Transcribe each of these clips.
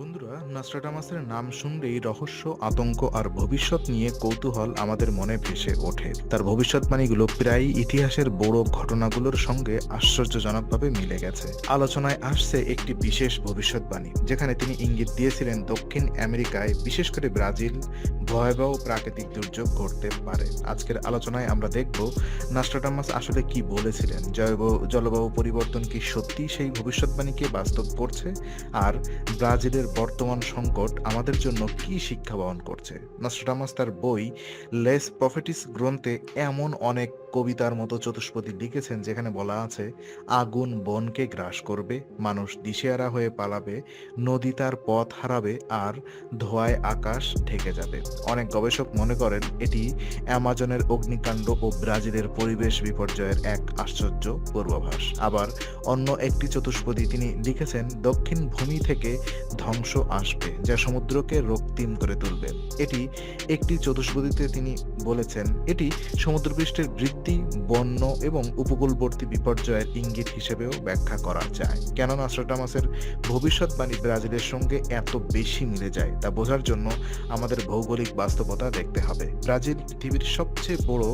বন্ধুরা নাস্ট্রাডামাসের নাম শুনলেই রহস্য, আতঙ্ক আর ভবিষ্যৎ নিয়ে কৌতূহল আমাদের মনে ভেসে ওঠে। তার ভবিষ্যৎবাণীগুলো প্রায়ই ইতিহাসের বড় ঘটনাগুলোর সঙ্গে আশ্চর্যজনকভাবে মিলে গেছে। আলোচনায় আসছে একটি বিশেষ ভবিষ্যৎবাণী যেখানে তিনি ইঙ্গিত দিয়েছিলেন দক্ষিণ আমেরিকায়, বিশেষ করে ব্রাজিল, ভয়াবহ প্রাকৃতিক দুর্যোগ ঘটতে পারে। আজকের আলোচনায় আমরা দেখব নাস্ট্রাডামাস আসলে কি বলেছিলেন জলবায়ু জলবায়ু পরিবর্তন কি সত্যি সেই ভবিষ্যৎবাণীকে বাস্তব করছে, আর ব্রাজিলের বর্তমান সংকট আমাদের জন্য কি শিক্ষা বহন করছে? নস্ট্রাডামাস তার বই লেস প্রফেটিস গ্রন্থে এমন অনেক কবিতার মতো চতুষ্পদী লিখেছেন যেখানে বলা আছে, আগুন বনকে গ্রাস করবে, মানুষ দিশেহারা হয়ে পালাবে, নদী তার পথ হারাবে আর ধোঁয়ায় আকাশ ঢেকে যাবে। অনেক গবেষক মনে করেন এটি অ্যামাজনের অগ্নিকাণ্ড ও ব্রাজিলের পরিবেশ বিপর্যয়ের এক আশ্চর্য পূর্বাভাস। আবার অন্য একটি চতুষ্পদী তিনি লিখেছেন, দক্ষিণ ভূমি থেকে ধ্বংস আসবে, যা সমুদ্রকে রক্তিম করে তুলবে। এটি একটি চতুষ্পদীতে তিনি বলেছেন, এটি সমুদ্রপৃষ্ঠের বৃদ্ধি, বন্য এবং উপকূলবর্তী বিপর্যয়ের ইঙ্গিত হিসেবেও ব্যাখ্যা করা যায়। কেন নাস্ট্রাডামাসের ভবিষ্যৎবাণী ব্রাজিলের সঙ্গে এত বেশি মিলে যায়, তা বোঝার জন্য আমাদের ভৌগোলিক বাস্তবতা দেখতে হবে। ব্রাজিল পৃথিবীর সবচেয়ে বড়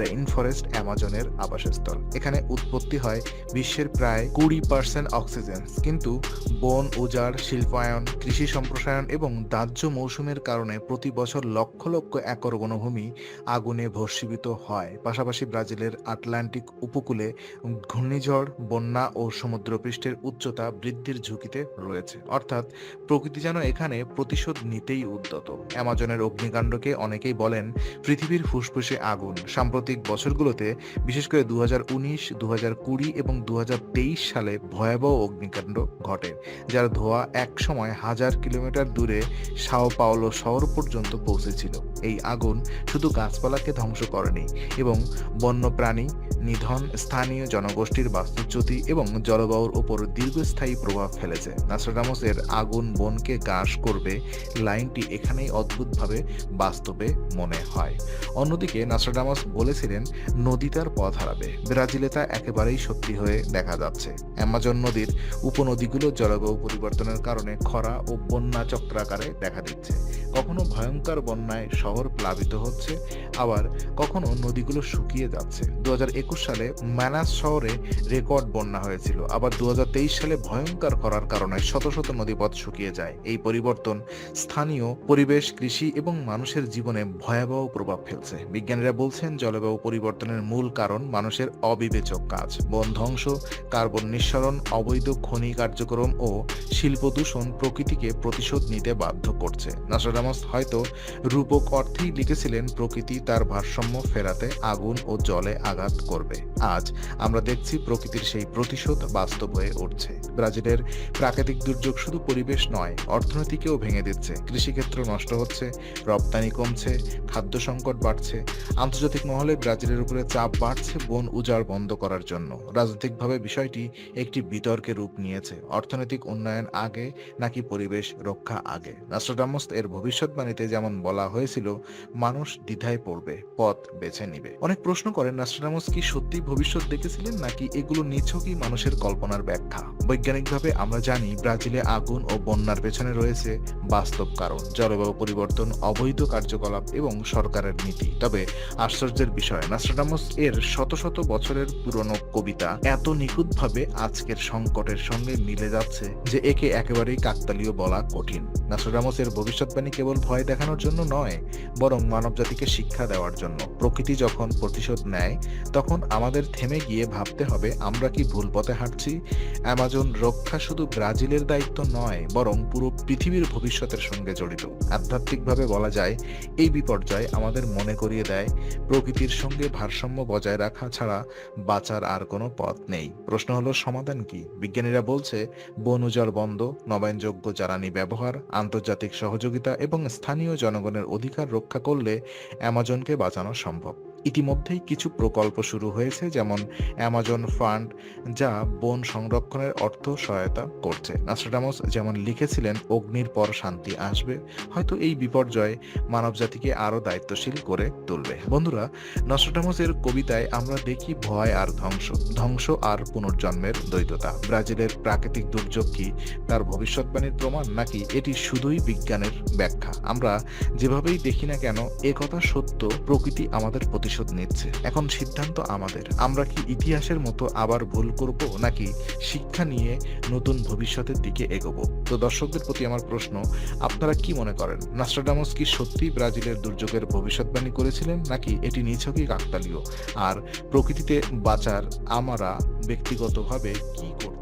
রেইন ফরেস্ট অ্যামাজনের আবাসস্থল। এখানে উৎপত্তি হয় বিশ্বের প্রায় কুড়ি পার্সেন্ট অক্সিজেন, কিন্তু বন, উজাড়, শিল্পায়ন কৃষি সম্প্রসারণ এবং দাহ্য মৌসুমের কারণে প্রতি বছর লক্ষ লক্ষ একর বনভূমি আগুনে ভস্মীভূত হয়। পাশাপাশি ব্রাজিলের আটলান্টিক উপকূলে ঘূর্ণিঝড়, বন্যা ও সমুদ্রপৃষ্ঠের উচ্চতা বৃদ্ধির ঝুঁকিতে রয়েছে। অর্থাৎ প্রকৃতি যেন এখানে প্রতিশোধ নিতেই উদ্যত। অ্যামাজনের অগ্নিকাণ্ডকে অনেকেই বলেন পৃথিবীর ফুসফুসে আগুন। সাম্প্রতিক বছরগুলোতে, বিশেষ করে দু হাজার উনিশ দু হাজার কুড়ি এবং দু হাজার তেইশ সালে ভয়াবহ অগ্নিকাণ্ড ঘটে, যার ধোঁয়া এক সময় হাজার কিলোমিটার দূরে সাও পাওলো শহর পর্যন্ত পৌঁছেছিল। এই আগুন শুধু গাছপালাকে ধ্বংস করেনি, এবং বন্যপ্রাণী নিধন, স্থানীয় জনগোষ্ঠীর বাস্তুচ্যুতি এবং জলবায়ুর উপর দীর্ঘস্থায়ী প্রভাব ফেলেছে। নাস্ট্রাডামসের আগুন বনকে গ্রাস করবে লাইনটি এখানেই অদ্ভুতভাবে বাস্তবে মনে হয়। অন্যদিকে নাস্ট্রাডামাস বলেছিলেন, নদী তার পথ হারাবে। ব্রাজিলে তা একেবারেই সত্যি হয়ে দেখা যাচ্ছে। অ্যামাজন নদীর উপনদীগুলো জলবায়ু পরিবর্তনের কারণে খরা ও বন্যা চক্রাকারে দেখা দিচ্ছে। কখনো ভয়ঙ্কর বন্যায় শহর প্লাবিত হচ্ছে, আবার কখনো নদীগুলো শুকিয়ে যাচ্ছে। দু সালে ম্যানাস শহরে রেকর্ড বন্যা হয়েছিল। আবার দু হাজার তেইশ সালে ভয়ঙ্কর করার কারণে শত শত নদীপথ শুকিয়ে যায়। এই পরিবর্তন স্থানীয় পরিবেশ, কৃষি এবং মানুষের জীবনে ভয়াবহ প্রভাব ফেলছে। বিজ্ঞানীরা বলছেন, জলবায়ু পরিবর্তনের মূল কারণ মানুষের অবিবেচক কাজ। বন ধ্বংস, কার্বন নিঃসরণ, অবৈধ খনি কার্যক্রম ও শিল্প দূষণ প্রকৃতিকে প্রতিশোধ নিতে বাধ্য করছে। নাসরাদামস হয়তো রূপক অর্থেই লিখেছিলেন, প্রকৃতি তার ভারসাম্য ফেরাতে আগুন ও জলে আঘাত করবে। আজ আমরা দেখছি প্রকৃতির সেই প্রতিশোধ বাস্তব হয়ে উঠছে। ব্রাজিলের প্রাকৃতিক দুর্যোগ শুধু পরিবেশ নয়, অর্থনীতিকেও ভেঙে দিচ্ছে। কৃষিক্ষেত্র নষ্ট হচ্ছে, রপ্তানি কমছে, খাদ্য সংকট বাড়ছে। আন্তর্জাতিক মহলে ব্রাজিলের উপরে চাপ বাড়ছে বন উজাড় বন্ধ করার জন্য। রাজনৈতিকভাবে বিষয়টি একটি বিতর্কে রূপ নিয়েছে। অর্থনৈতিক উন্নয়ন আগে নাকি পরিবেশ রক্ষা আগে? রাষ্ট্রডামস এর ভবিষ্যৎবাণীতে যেমন বলা হয়েছিল, মানুষ দ্বিধায় পড়বে, পথ বেছে নিবে। অনেক প্রশ্ন করেন রাষ্ট্রডামস কি সত্যি ভবিষ্যৎ দেখেছিলেন নাকি এগুলো নিছকই মানুষের কল্পনার ব্যাখ্যা? বৈজ্ঞানিকভাবে আমরা জানি ব্রাজিলে আগুন ও বন্যার পেছনে রয়েছে বাস্তব কারণ, জলবায়ু পরিবর্তন, অবৈধ কার্যকলাপ এবং সরকারের নীতি। তবে আশ্চর্যের বিষয়, নাস্ট্রাডামস এর শত শত বছরের পুরনো কবিতা এত নিখুঁতভাবে আজকের সংকটের সঙ্গে মিলে যাচ্ছে যে একে একেবারেই কাকতালীয় বলা কঠিন। নাস্ট্রাডামস এর ভবিষ্যৎবাণী কেবল ভয় দেখানোর জন্য নয়, বরং মানবজাতিকে শিক্ষা দেওয়ার জন্য। প্রকৃতি যখন প্রতিশোধ নেয়, তখন আমাদের থেমে গিয়ে ভাবতে হবে, আমরা কি ভুল পথে হাঁটছি? অ্যামাজন রক্ষা শুধু ব্রাজিলের দায়িত্ব নয়, বরং পুরো পৃথিবীর ভবিষ্যতের সঙ্গে জড়িত। আধ্যাত্মিকভাবে বলা যায়, এই বিপর্যয় আমাদের মনে করিয়ে দেয়, প্রকৃতির সঙ্গে ভারসাম্য বজায় রাখা ছাড়া বাঁচার আর কোনো পথ নেই। প্রশ্ন হলো, সমাধান কি? বিজ্ঞানীরা বলছে, বন বন্ধ, নবায়নযোগ্য জ্বালানি ব্যবহার, আন্তর্জাতিক সহযোগিতা এবং স্থানীয় জনগণের অধিকার রক্ষা করলে অ্যামাজনকে বাঁচানো সম্ভব। ইতিমধ্যেই কিছু প্রকল্প শুরু হয়েছে, যেমন অ্যামাজন ফান্ড যা বন সংরক্ষণের অর্থ সহায়তা করছে। নাস্ট্রাডামস যেমন লিখেছিলেন, অগ্নির পর শান্তি আসবে হয়তো এই বিপর্যয় মানবজাতিকে আরও দায়িত্বশীল করে তুলবে। বন্ধুরা নস্ট্রাডামসের কবিতায় আমরা দেখি ভয় আর ধ্বংস ধ্বংস আর পুনর্জন্মের দ্বৈততা। ব্রাজিলের প্রাকৃতিক দুর্যোগ কি তার ভবিষ্যৎবাণীর প্রমাণ, নাকি এটি শুধুই বিজ্ঞানের ব্যাখ্যা? আমরা যেভাবেই দেখি না কেন, এ কথা সত্য, প্রকৃতি আমাদের প্রতিশোধ নিচ্ছে। এখন সিদ্ধান্ত আমাদের। আমরা কি ইতিহাসের মতো আবার ভুল করব, নাকি শিক্ষা নিয়ে নতুন ভবিষ্যতের দিকে এগোবো? তো দর্শকদের প্রতি আমার প্রশ্ন, আপনারা কি মনে করেন? নাস্ট্রাডামস কি সত্যি ব্রাজিলের দুর্যোগের ভবিষ্যৎবাণী করেছিলেন, নাকি এটি নিছকই কাকতালীয়? আর প্রকৃতিতে বাঁচার আমরা ব্যক্তিগতভাবে কি করতে